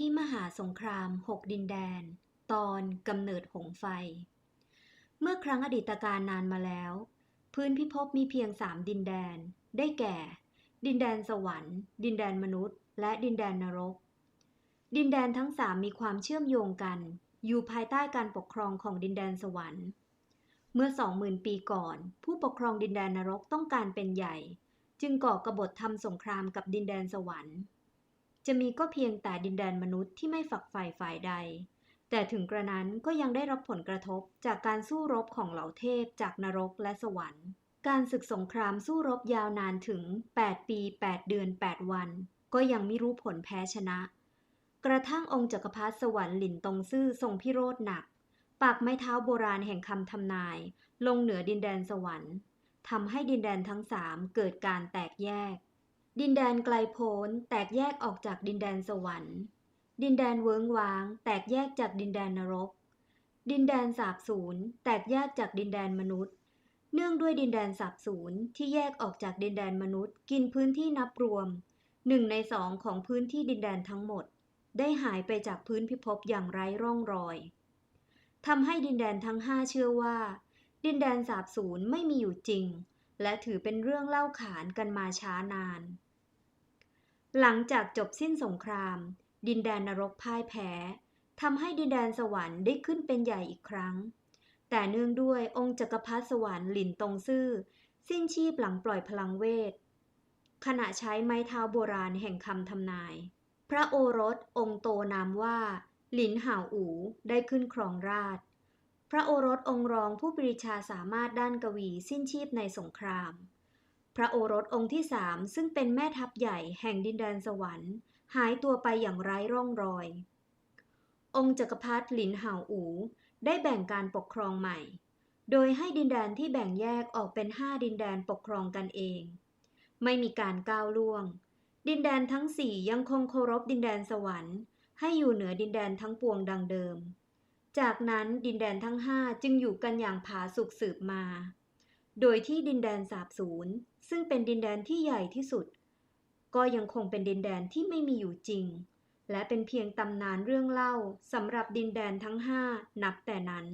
พิมหาสงครามหกดินแดน ตอนกำเนิดหงไฟ เมื่อครั้งอดีตการนานมาแล้ว พื้นพิภพมีเพียงสามดินแดน ได้แก่ ดินแดนสวรรค์ ดินแดนมนุษย์ และดินแดนนรก ดินแดนทั้งสามมีความเชื่อมโยงกัน อยู่ภายใต้การปกครองของดินแดนสวรรค์ เมื่อสองหมื่นปีก่อน ผู้ปกครองดินแดนนรกต้องการเป็นใหญ่ จึงก่อกบฏทำสงครามกับดินแดนสวรรค์ จะมีก็เพียงแต่ดินแดนมนุษย์ที่ไม่ฝักใฝ่ฝ่ายใด แต่ถึงกระนั้นก็ยังได้รับผลกระทบจากการสู้รบของเหล่าเทพจากนรกและสวรรค์ การศึกสงครามสู้รบยาวนานถึง 8 ปี 8 เดือน 8 วัน ก็ยังไม่รู้ผลแพ้ชนะ กระทั่งองค์จักรพรรดิสวรรค์หลินตงซื่อทรงพิโรธหนัก ปากไม้เท้าโบราณแห่งคำทำนาย ลงเหนือดินแดนสวรรค์ทำให้ดินแดนทั้งสามเกิดการแตกแยก ดินแดนไกลโพ้นแตกแยกออกจากดินแดนสวรรค์ ดินแดนเวิงว้าง แตกแยกจากดินแดนนรก ดินแดนสาบสูญแตกแยกจากดินแดนมนุษย์ เนื่องด้วยดินแดนสาบสูญที่แยกออกจากดินแดนมนุษย์ กินพื้นที่นับรวมหนึ่งในสองของพื้นที่ดินแดนทั้งหมด ได้หายไปจากพื้นพิภพอย่างไร้ร่องรอยทำให้ดินแดนทั้งห้าเชื่อว่า ดินแดนสาบสูญไม่มีอยู่จริง และถือเป็นเรื่องเล่าขานกันมาช้านาน หลังจากจบสิ้นสงคราม ดินแดนนรกพ่ายแพ้ทำให้ดินแดนสวรรค์ได้ขึ้นเป็นใหญ่อีกครั้ง แต่เนื่องด้วยองค์จักรพรรดิสวรรค์หลินตงซื่อ สิ้นชีพหลังปล่อยพลังเวท ขณะใช้ไม้เท้าโบราณแห่งคำทำนาย พระโอรสองค์โตนามว่า หลินห่าวอูได้ขึ้นครองราชพระโอรสองค์รองผู้ปรีชาสามารถด้านกวีสิ้นชีพในสงคราม พระโอรสองค์ที่สามซึ่งเป็นแม่ทัพใหญ่แห่งดินแดนสวรรค์ หายตัวไปอย่างไร้ร่องรอย องค์จักรพรรดิหลินเห่าอูได้แบ่งการปกครองใหม่ โดยให้ดินแดนที่แบ่งแยกออกเป็นห้าดินแดนปกครองกันเอง ไม่มีการก้าวล่วง ดินแดนทั้งสี่ยังคงเคารพดินแดนสวรรค์ ให้อยู่เหนือดินแดนทั้งปวงดังเดิม จากนั้นดินแดนทั้งห้าจึงอยู่กันอย่างผาสุกสืบมา โดยที่ดินแดนสาบสูญซึ่งเป็นดินแดนที่ใหญ่ที่สุด ก็ยังคงเป็นดินแดนที่ไม่มีอยู่จริง และเป็นเพียงตำนานเรื่องเล่าสำหรับดินแดนทั้งห้านับแต่นั้น